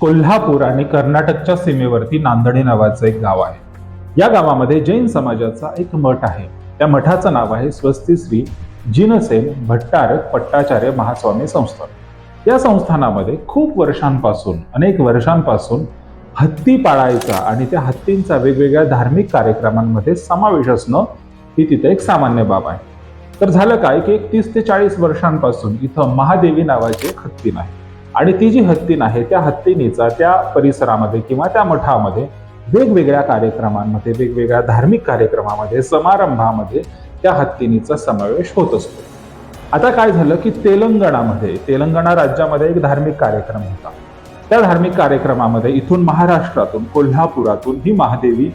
कोल्हापूर आणि कर्नाटकच्या सीमेवरती नांदणे नावाचं एक गाव आहे. या गावामध्ये जैन समाजाचा एक मठ आहे. त्या मठाचं नाव आहे स्वस्ती श्री जिनसेन भट्टारक पट्टाचार्य महास्वामी संस्थान. या संस्थानामध्ये खूप वर्षांपासून अनेक वर्षांपासून हत्ती पाळायचा आणि त्या हत्तींचा वेगवेगळ्या धार्मिक कार्यक्रमांमध्ये समावेश असणं ही तिथे एक सामान्य बाब आहे. तर झालं काय की एक तीस ते चाळीस वर्षांपासून इथं महादेवी नावाची एक हत्ती नाही. आणि ती जी हत्तीन आहे त्या हत्तीनीचा त्या परिसरामध्ये किंवा त्या मठामध्ये वेगवेगळ्या कार्यक्रमांमध्ये वेगवेगळ्या धार्मिक कार्यक्रमामध्ये समारंभामध्ये त्या हत्तीनीचा समावेश होत असतो. आता काय झालं की तेलंगणामध्ये तेलंगणा राज्यामध्ये एक धार्मिक कार्यक्रम होता. त्या धार्मिक कार्यक्रमामध्ये इथून महाराष्ट्रातून कोल्हापुरातून ही महादेवी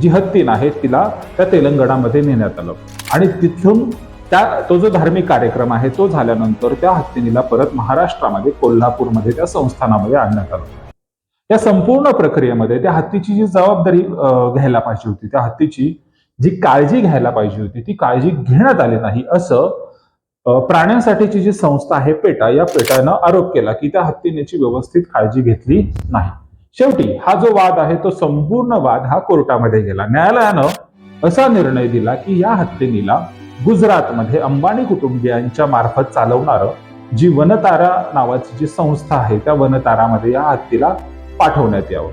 जी हत्तीन आहे तिला त्या तेलंगणामध्ये नेण्यात आलं. आणि तिथून त्या तो जो धार्मिक कार्यक्रम आहे तो झाल्यानंतर त्या हत्तीनीला परत महाराष्ट्रामध्ये कोल्हापूरमध्ये त्या संस्थानामध्ये आणण्यात आलं या संपूर्ण प्रक्रियेमध्ये त्या हत्तीची जी जबाबदारी घ्यायला पाहिजे होती त्या हत्तीची जी काळजी घ्यायला पाहिजे होती ती काळजी घेण्यात आली नाही असं प्राण्यांसाठीची जी संस्था आहे पेटा या पेटानं आरोप केला की त्या हत्तीनेची व्यवस्थित काळजी घेतली नाही. शेवटी हा जो वाद आहे तो संपूर्ण वाद हा कोर्टामध्ये गेला. न्यायालयानं असा निर्णय दिला की या हत्तीनीला गुजरातमध्ये अंबानी कुटुंबियांच्या मार्फत चालवणारं जी वनतारा नावाची जी संस्था आहे त्या वनतारामध्ये या हत्तीला पाठवण्यात यावं.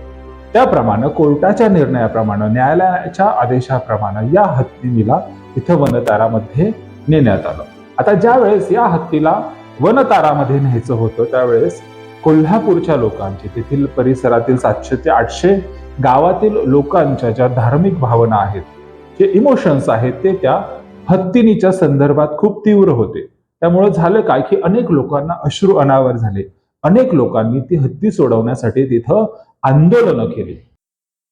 त्याप्रमाणे कोर्टाच्या निर्णयाप्रमाणे न्यायालयाच्या आदेशाप्रमाणे या हत्तीला इथं वनतारामध्ये नेण्यात आलं. आता ज्या वेळेस या हत्तीला वनतारामध्ये न्यायचं होतं त्यावेळेस कोल्हापूरच्या लोकांची तेथील परिसरातील सातशे ते आठशे गावातील लोकांच्या ज्या धार्मिक भावना आहेत जे इमोशन्स आहेत ते त्या हत्तीनीच्या संदर्भात खूप तीव्र होते. त्यामुळे झालं काय की अनेक लोकांना अश्रू अनावर झाले. अनेक लोकांनी ती हत्ती सोडवण्यासाठी तिथं आंदोलनं केली.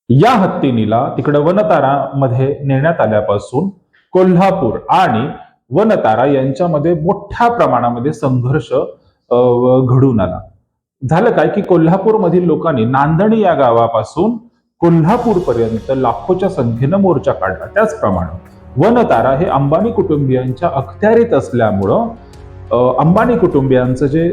या हत्तीनीला तिकडे वनतारामध्ये नेण्यात आल्यापासून कोल्हापूर आणि वनतारा यांच्यामध्ये मोठ्या प्रमाणामध्ये संघर्ष घडून आला. झालं काय की कोल्हापूरमधील लोकांनी नांदणी या गावापासून कोल्हापूर पर्यंत लाखोच्या संख्येनं मोर्चा काढला. त्याचप्रमाणे वनतारा हे अंबानी कुटुंबियांच्या अखत्यारीत असल्यामुळं अंबानी कुटुंबियांचं जे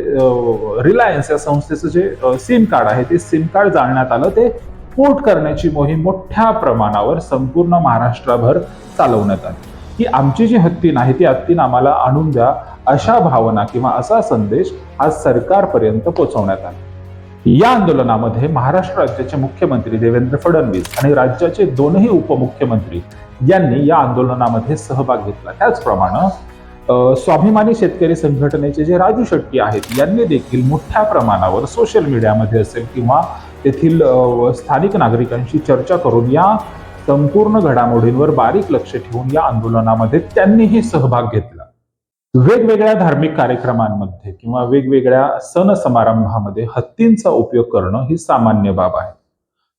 रिलायन्स या संस्थेचं जे सिम कार्ड आहे ते सिम कार्ड जाळण्यात आलं. ते पोर्ट करण्याची मोहीम मोठ्या प्रमाणावर संपूर्ण महाराष्ट्रभर चालवण्यात आली. की आमची जी हत्तीन आहे ती हत्तीन आम्हाला आणून द्या अशा भावना किंवा असा संदेश आज सरकारपर्यंत पोहोचवण्यात आला. या आंदोलनामध्ये महाराष्ट्र राज्याचे मुख्यमंत्री देवेंद्र फडणवीस आणि राज्याचे दोनही उपमुख्यमंत्री यांनी या आंदोलनामध्ये सहभाग घेतला. त्याचप्रमाणे स्वाभिमानी शेतकरी संघटनेचे जे राजू शेट्टी आहेत यांनी देखील मोठ्या प्रमाणावर सोशल मीडियामध्ये असेल किंवा तेथील स्थानिक नागरिकांशी चर्चा करून या संपूर्ण घडामोडींवर बारीक लक्ष ठेवून या आंदोलनामध्ये त्यांनीही सहभाग घेतला. वेगवेगळ्या धार्मिक कार्यक्रमांमध्ये किंवा वेगवेगळ्या सण समारंभामध्ये हत्तींचा उपयोग करणं ही सामान्य बाब आहे.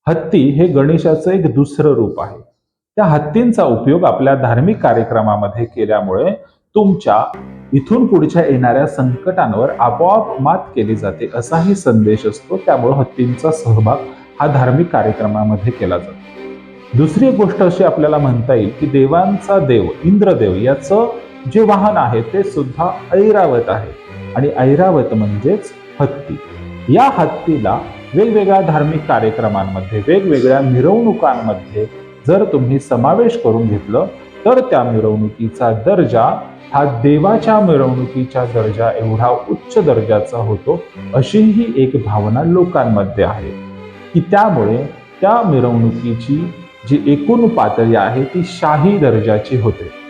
हत्ती हे गणेशाचं एक दुसरं रूप आहे. त्या हत्तींचा उपयोग आपल्या धार्मिक कार्यक्रमामध्ये केल्यामुळे तुमच्या इथून पुढच्या येणाऱ्या संकटांवर आपोआप मात केली जाते असाही संदेश असतो. त्यामुळे हत्तींचा सहभाग हा धार्मिक कार्यक्रमामध्ये केला जातो. दुसरी गोष्ट अशी आपल्याला म्हणता येईल की देवांचा देव इंद्रदेव याचं जे वाहन आहे ते सुद्धा ऐरावत आहे. आणि ऐरावत म्हणजेच हत्ती. या हत्तीला वेगवेगळ्या धार्मिक कार्यक्रमांमध्ये वेगवेगळ्या मिरवणुकांमध्ये जर तुम्ही समावेश करून घेतलं तर त्या मिरवणुकीचा दर्जा हा देवाच्या मिरवणुकीच्या दर्जा एवढा उच्च दर्जाचा होतो अशी ही एक भावना लोकांमध्ये आहे. की त्यामुळे त्या मिरवणुकीची जी एकूण पातळी आहे ती शाही दर्जाची होते.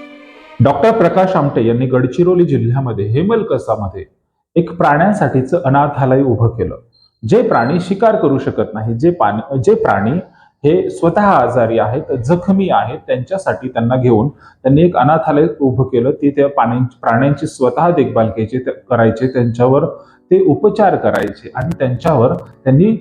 डॉक्टर प्रकाश आमटे यांनी गडचिरोली जिल्ह्यामध्ये हेमलकसामध्ये एक प्राण्यांसाठीचं अनाथालय उभं केलं. जे प्राणी शिकार करू शकत नाही जे पाणी जे प्राणी हे स्वतः आजारी आहेत जखमी आहेत त्यांच्यासाठी त्यांना घेऊन त्यांनी एक अनाथालय उभं केलं. ते त्या पाणी प्राण्यांची स्वतः देखभाल घ्यायची करायचे त्यांच्यावर ते उपचार करायचे आणि त्यांच्यावर त्यांनी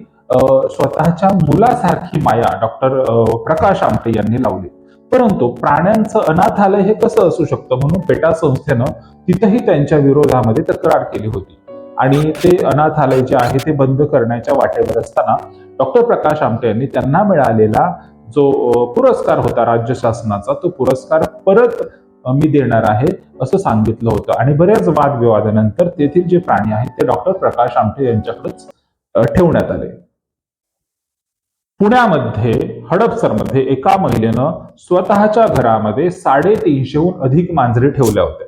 स्वतःच्या मुलासारखी माया डॉक्टर प्रकाश आमटे यांनी लावली. परंतु प्राण्यांचं अनाथालय हे कसं असू शकतं? म्हणून पेटा संस्थेनं तिथंही त्यांच्या विरोधामध्ये तक्रार केली होती. आणि ते अनाथालय जे आहे ते बंद करण्याच्या वाटेवर असताना डॉक्टर प्रकाश आमटे यांनी त्यांना मिळालेला जो पुरस्कार होता राज्य शासनाचा तो पुरस्कार परत मी देणार आहे असं सांगितलं होतं. आणि बऱ्याच वादविवादानंतर तेथील जे प्राणी आहेत ते डॉक्टर प्रकाश आमटे यांच्याकडेच ठेवण्यात आले. पुण्यामध्ये हडपसरमध्ये एका महिलेनं स्वतःच्या घरामध्ये साडेतीनशेहून अधिक मांजरी ठेवल्या होत्या.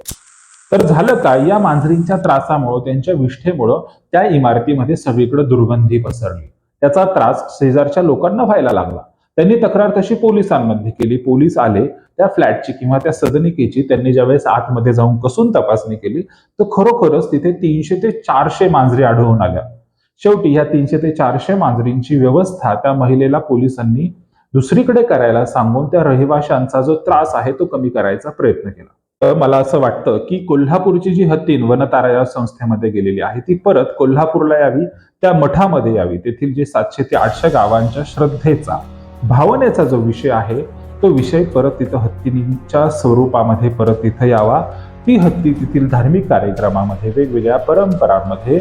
तर झालं काय? या मांजरींच्या त्रासामुळं त्यांच्या विष्ठेमुळं त्या इमारतीमध्ये सगळीकडे दुर्गंधी पसरली. त्याचा त्रास शेजारच्या लोकांना व्हायला लागला. त्यांनी तक्रार तशी पोलिसांमध्ये केली. पोलीस आले त्या फ्लॅटची किंवा त्या सदनिकेची त्यांनी ज्यावेळेस आतमध्ये जाऊन कसून तपासणी केली तर खरोखरच तिथे तीनशे ते चारशे मांजरी आढळून आल्या. शेवटी या तीनशे ते चारशे मांजरींची व्यवस्था त्या महिलेला पोलिसांनी दुसरीकडे करायला सांगून त्या रहिवाशांचा जो त्रास आहे तो कमी करायचा प्रयत्न केला. तर मला असं वाटतं की कोल्हापूरची जी हत्तीन वनतारा या संस्थेमध्ये गेलेली आहे ती परत कोल्हापूरला यावी त्या मठामध्ये यावी. तेथील जे सातशे ते आठशे गावांच्या श्रद्धेचा भावनेचा जो विषय आहे तो विषय परत तिथं हत्तींच्या स्वरूपामध्ये परत तिथं यावा. ती हत्ती तेथील धार्मिक कार्यक्रमामध्ये वेगवेगळ्या परंपरांमध्ये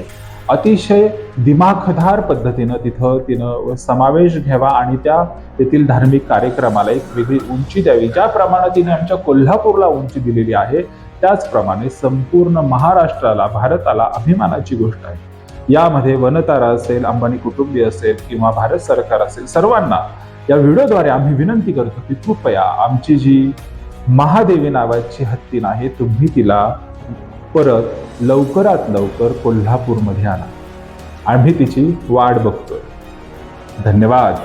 अतिशय दिमाखदार पद्धतीनं तिथं तिनं समावेश घ्यावा आणि त्या तेथील धार्मिक कार्यक्रमाला एक वेगळी उंची द्यावी. ज्याप्रमाणे तिने आमच्या कोल्हापूरला उंची दिलेली आहे त्याचप्रमाणे संपूर्ण महाराष्ट्राला भारताला अभिमानाची गोष्ट आहे. यामध्ये वनतारा असेल अंबानी कुटुंबी असेल किंवा भारत सरकार असेल सर्वांना या व्हिडिओद्वारे आम्ही विनंती करतो की कृपया आमची जी महादेवी नावाची हत्तीन आहे तुम्ही तिला परत लवकरात लवकर कोल्हापूरमध्ये आणा. आम्ही तिची वाट बघतोय. धन्यवाद.